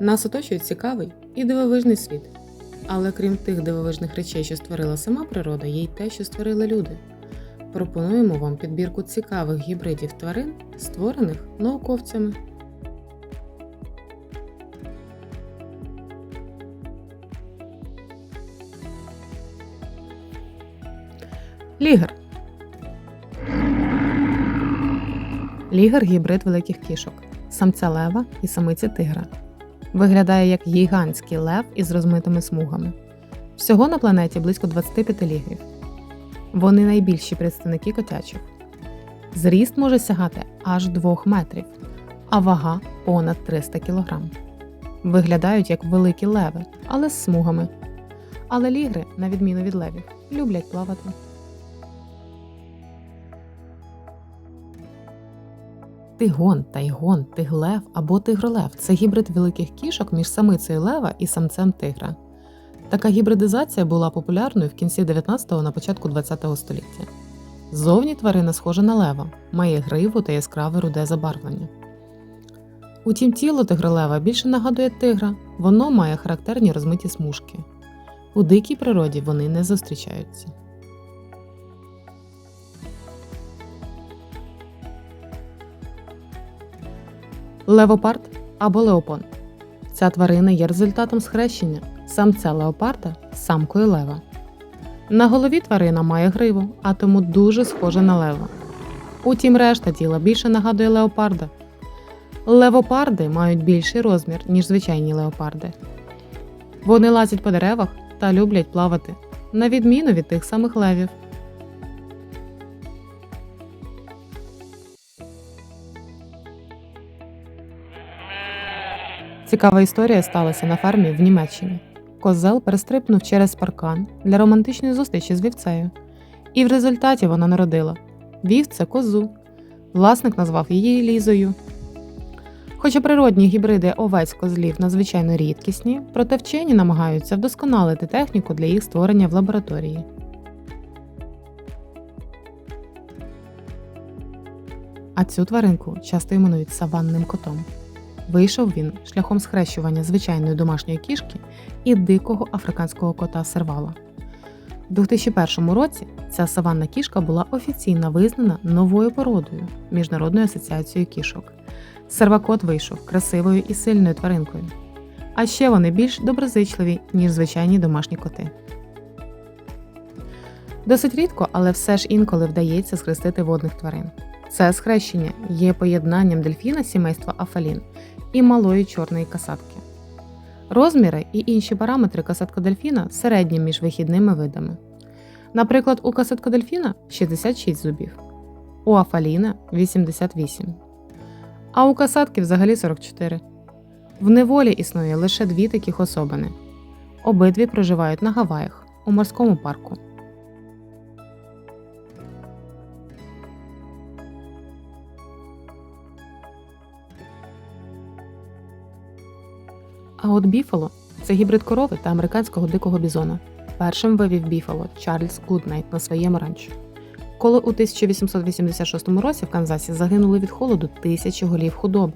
Нас оточує цікавий і дивовижний світ. Але крім тих дивовижних речей, що створила сама природа, є й те, що створили люди. Пропонуємо вам підбірку цікавих гібридів тварин, створених науковцями. Лігер. Лігер гібрид великих кішок, самця лева і самиці тигра. Виглядає як гігантський лев із розмитими смугами. Всього на планеті близько 25 лігрів. Вони найбільші представники котячих. Зріст може сягати аж 2 метрів, а вага понад 300 кг. Виглядають як великі леви, але з смугами. Але лігри, на відміну від левів, люблять плавати. Тигон, тайгон, тиглев або тигролев це гібрид великих кішок між самицею лева і самцем тигра. Така гібридизація була популярною в кінці 19-го на початку 20-го століття. Зовні тварина схожа на лева, має гриву та яскраве руде забарвлення. Утім, тіло тигролева більше нагадує тигра, воно має характерні розмиті смужки. У дикій природі вони не зустрічаються. Левопард або леопон. Ця тварина є результатом схрещення самця леопарда з самкою лева. На голові тварина має гриву, а тому дуже схожа на лева. Утім, решта тіла більше нагадує леопарда. Левопарди мають більший розмір, ніж звичайні леопарди. Вони лазять по деревах та люблять плавати, на відміну від тих самих левів. Цікава історія сталася на фермі в Німеччині. Козел перестрибнув через паркан для романтичної зустрічі з вівцею. І в результаті вона народила вівце козу. Власник назвав її Лізою. Хоча природні гібриди овець козлів надзвичайно рідкісні, проте вчені намагаються вдосконалити техніку для їх створення в лабораторії. А цю тваринку часто іменують саванним котом. Вийшов він шляхом схрещування звичайної домашньої кішки і дикого африканського кота сервала. У 2001 році ця саванна кішка була офіційно визнана новою породою Міжнародною асоціацією кішок. Сервакот вийшов красивою і сильною тваринкою. А ще вони більш доброзичливі, ніж звичайні домашні коти. Досить рідко, але все ж інколи вдається схрестити водних тварин. Це схрещення є поєднанням дельфіна сімейства Афалін і малої чорної касатки. Розміри і інші параметри касатка дельфіна середні між вихідними видами. Наприклад, у касатка дельфіна 66 зубів, у Афаліна 88, а у касатки взагалі 44. В неволі існує лише дві таких особини. Обидві проживають на Гаваях у морському парку. А от біфало це гібрид корови та американського дикого бізона. Першим вивів біфало Чарльз Гуднайт на своєму ранчо. Коли у 1886 році в Канзасі загинули від холоду тисячі голів худоби,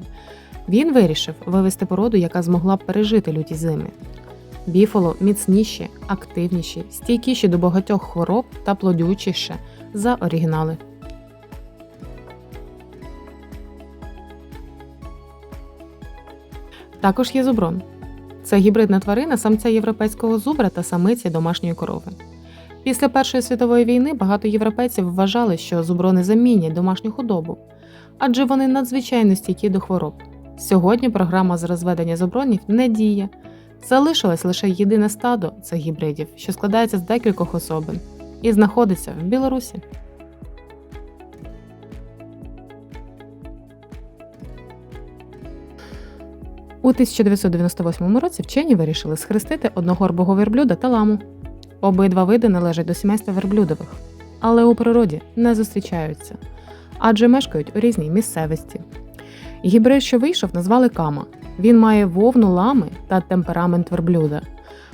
він вирішив вивести породу, яка змогла б пережити люті зими. Біфало міцніші, активніші, стійкіші до багатьох хвороб та плодючіше за оригінали. Також є зуброн. Це гібридна тварина самця європейського зубра та самиці домашньої корови. Після Першої світової війни багато європейців вважали, що зуброни замінять домашню худобу, адже вони надзвичайно стійкі до хвороб. Сьогодні програма з розведення зубронів не діє. Залишилось лише єдине стадо цих гібридів, що складається з декількох особин, і знаходиться в Білорусі. 1998 році вчені вирішили схрестити одногорбого верблюда та ламу. Обидва види належать до сімейства верблюдових, але у природі не зустрічаються, адже мешкають у різній місцевості. Гібрид, що вийшов, назвали Кама. Він має вовну лами та темперамент верблюда.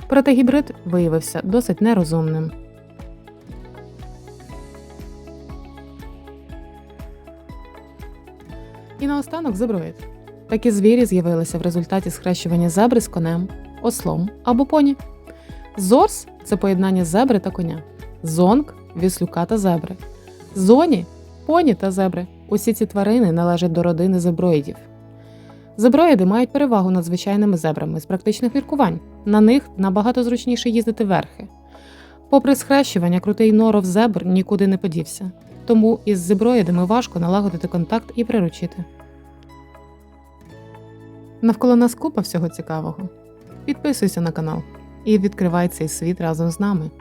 Проте гібрид виявився досить нерозумним. І наостанок зеброїд. Такі звірі з'явилися в результаті схрещування зебри з конем, ослом або поні. Зорс це поєднання зебри та коня, зонг віслюка та зебри, зоні поні та зебри. Усі ці тварини належать до родини зеброїдів. Зеброїди мають перевагу над звичайними зебрами з практичних міркувань. На них набагато зручніше їздити верхи. Попри схрещування, крутий норов зебр нікуди не подівся, тому із зеброїдами важко налагодити контакт і приручити. Навколо нас купа всього цікавого. Підписуйся на канал і відкривай цей світ разом з нами.